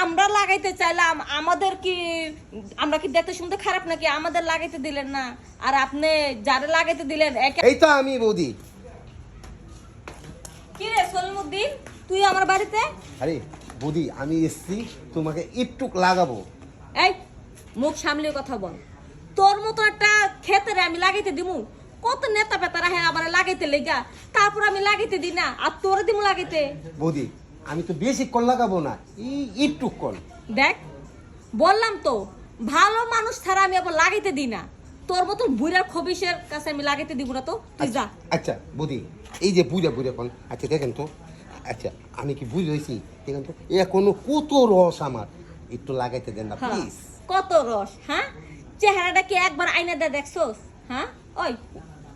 আমরা লাগাইতে চাইলাম আমাদের কি আমরা কি দেখতে শুনতে খারাপ নাকি? আমাদের লাগাইতে দিলেন না। আর আপনি যারা লাগাইতে দিলেন এই তো আমি বৌদি। কি রে সলিমুদ্দিন? তুই আমার বাড়িতে? আরে বৌদি আমি এসছি তোমাকে একটু লাগাবো। এই মুখ সামলিয়ে কথা বল। তোর মতো একটা ক্ষেতেরে আমি লাগাইতে দিমু। কত নেতা পেতারা হ্যাঁ আবার লাগাইতে লেগা। তারপর আমি লাগাইতে দিই না আর তোর দিমু লাগাইতে। বৌদি আমি তো বেশি কল লাগাবো না। একটু কল। দেখ বললাম তো ভালো মানুষ ছাড়া আমি আবার লাগাইতে দিই না। তোর মতো বুড়ার খবিসের কাছে আমি লাগাইতে দিব না তো। তুই যা। আচ্ছা বুদি এই যে বুঝা বুঝা কন আচ্ছা দেখেন তো আচ্ছা আমি কি বুঝ হয়েছি? দেখেন তো এখনও কত রস আমার। একটু লাগাইতে দেন না হ্যাঁ, প্লিজ কত রস হ্যাঁ? চেহারাটা কি একবার আয়না দিয়ে দেখছোস? হ্যাঁ? ওই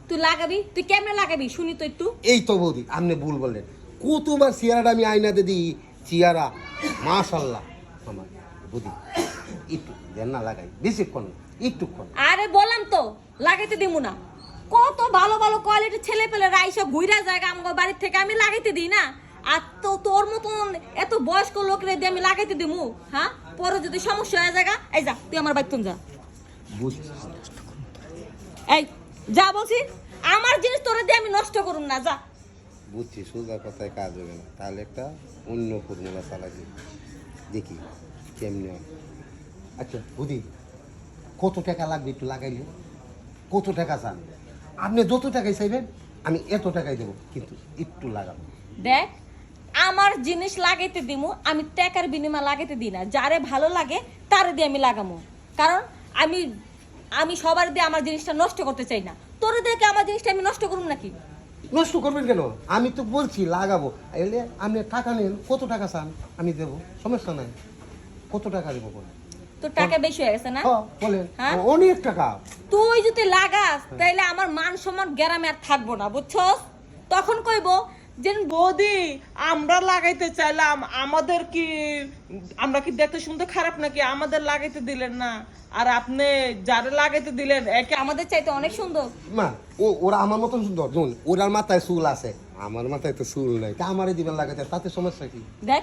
তুই লাগাবি? তুই কেমনে লাগাবি? শুনি তো একটু। এই তো বৌদি আপনি ভুল বললেন। কতবার চেয়ারাটা আমি আয়নাতে দিই? চেয়ারা মাশাল্লাহ আমার বৌদি একটু দেন না লাগাই। বেশিক্ষণ একটুক্ষণ আরে বললাম তো লাগাইতে দিমু না। কত ভালো ভালো কোয়ালিটির ছেলে পেলে রাইসা ঘুরা জায়গা আমার বাড়ির থেকে আমি লাগাইতে দিই না? আর তো তোর মতন এত বয়স্ক লোকের দিয়ে আমি লাগাইতে দিমু? হ্যাঁ? পরে যদি সমস্যা হয়ে জায়গা এই যা তুই আমার বাড়িতে যা। এই যা বলছি আমার জিনিস তোরে দিয়ে আমি নষ্ট করুন না যা। বুঝছি, সোজা কথায় কাজ হবে না। তাহলে একটা অন্য ফর্মুলা চালাচ্ছি দেখি, কেমনি আচ্ছা বুঝি কত টাকা লাগবে একটু লাগাইলে? কত টাকা চান? আপনি যত টাকাই চাইবেন, আমি এত টাকাই দেবো, কিন্তু একটু লাগাবো। দেখ, আমার জিনিস লাগাইতে দিমু, আমি টাকার বিনিময় লাগাইতে দিই না। যারে ভালো লাগে, তারে দিয়ে আমি লাগামো। কারণ আমি আমি সবার দিয়ে আমার জিনিসটা নষ্ট করতে চাই না। তোরে দেখে আমার জিনিসটা আমি নষ্ট করুন নাকি? নষ্ট করবেন কেন? আমি তো বলছি লাগাবো। এলে আপনি টাকা নেন কত টাকা চান? আমি দেব সমস্যা নাই। কত টাকা দেবো তোর টাকা বেশি হয়ে গেছে না? হ্যাঁ, বলেন। হ্যাঁ? অনেক টাকা। তুই যদি লাগাস তাইলে আমার মান সম্মান গ্রামে আর থাকব না বুঝছস? তখন কইবো যে বৌদি আমরা লাগাইতে চাইলাম আমাদের কি আমরা কি দেখতে শুনতে খারাপ নাকি? আমাদের লাগাইতে দিলেন না। আর আপনি যারা লাগাইতে দিলেন একে আমাদের চাইতে অনেক সুন্দর। মা ও ওরা আমার মতন সুন্দর। শুন ওরার মাথায় চুল আছে আমার মাথায় তো চুল নাই তা আমারই দিবেন লাগাতে তাতে সমস্যা কি? দেখ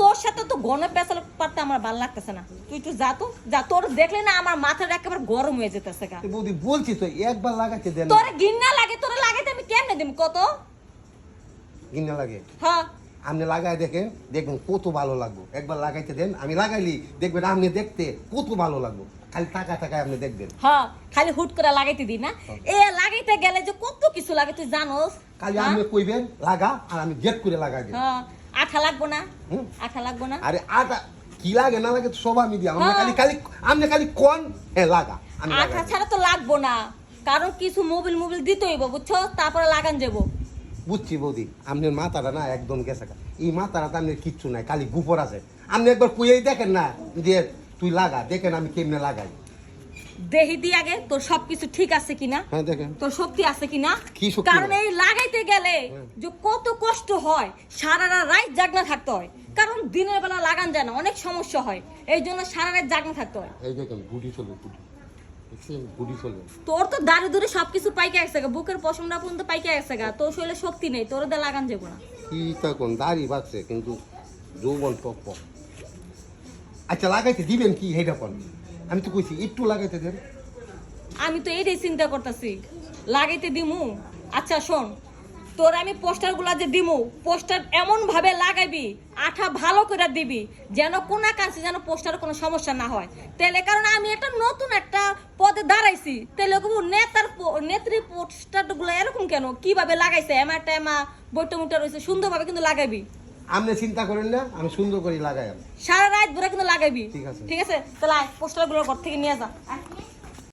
তোর সাথে তো গনে পেঁচাল পারতে আমার ভালো লাগতেছে না। তুই একটু যা তো যা তোর দেখলে না আমার মাথাটা একেবারে গরম হয়ে যেতেছে বৌদি বলছি তো একবার লাগাতে দেন তোর গিন্না লাগে তোর লাগাইতে আমি কেমনে দিম কত? কিনা লাগে। হ্যাঁ। আপনি লাগাই দেখেন দেখবেন কত ভালো লাগবে। একবার লাগাইতে দেন আমি লাগাইলি দেখবেন আপনি দেখতে কত ভালো লাগবে। খালি টাকা টাকায় আপনি দেখবেন। হ্যাঁ খালি হুট করে লাগাইতে দি না। এ লাগাইতে গেলে যে কত কিছু লাগে তুই জানোস? খালি হ্যাঁ? আপনি কইবেন লাগা আর আমি গেট করে লাগাই দেব। হ্যাঁ আঠা লাগবো না। আঠা লাগবো না? আরে আটা কি লাগে না লাগে সব আমি দিই। হ্যাঁ। খালি খালি আপনি খালি কোন হ্যাঁ লাগা আঠা ছাড়া তো লাগবো না। কারণ কিছু মোবিল মোবিল দিতে হইব বুঝছ? তারপরে লাগান যাব বুঝছি বৌদি আপনার মাথাটা না একদম গেছে। এই মাথাটা তো আপনার কিচ্ছু নাই খালি গুপর আছে। আপনি একবার কুয়েই দেখেন না যে তুই লাগা দেখেন আমি কেমনে লাগাই। দেহি দি আগে তোর সবকিছু ঠিক আছে কিনা? হ্যাঁ দেখেন। তোর শক্তি আছে কিনা? কি শক্তি কারণ এই লাগাইতে গেলে যে কত কষ্ট হয় সারা রাত জাগনা থাকতে হয়। কারণ দিনের বেলা লাগান যায় না অনেক সমস্যা হয়। এই জন্য সারা রাত জাগনা থাকতে হয়। এই দেখেন গুটি চলবে গুটি। তোর তো দাঁড়ে সবকিছু পাইকে গা বুকের পশমটা পর্যন্ত পাইকে গা। তোর শরীরে শক্তি নেই তোর দিয়ে লাগান যাব না। কি তখন দাড়ি বাড়ছে কিন্তু যৌবন। আচ্ছা লাগাইতে দিবেন কি হেটা কোন আমি তো কইছি একটু লাগাইতে দেন। আমি তো এইটাই চিন্তা করতেছি লাগাইতে দিমু। আচ্ছা শোন তোর আমি পোস্টারগুলা যে দিমু পোস্টার এমন ভাবে লাগাইবি আঠা ভালো করে দিবি যেন কোনা কাছে যেন পোস্টার কোনো সমস্যা না হয়। তাহলে কারণ আমি একটা নতুন একটা দাঁড়াইছি তাহলে কবু নেতার নেত্রী পোস্টারগুলো এরকম কেন? কীভাবে লাগাইছে? এমা টেমা বইটা মুটা রয়েছে সুন্দরভাবে কিন্তু লাগাবি। আপনি চিন্তা করেন না আমি সুন্দর করে লাগাই সারা রাত ধরে কিন্তু লাগাবি। ঠিক আছে। ঠিক আছে? তাহলে পোস্টারগুলো ঘর থেকে নিয়ে যা।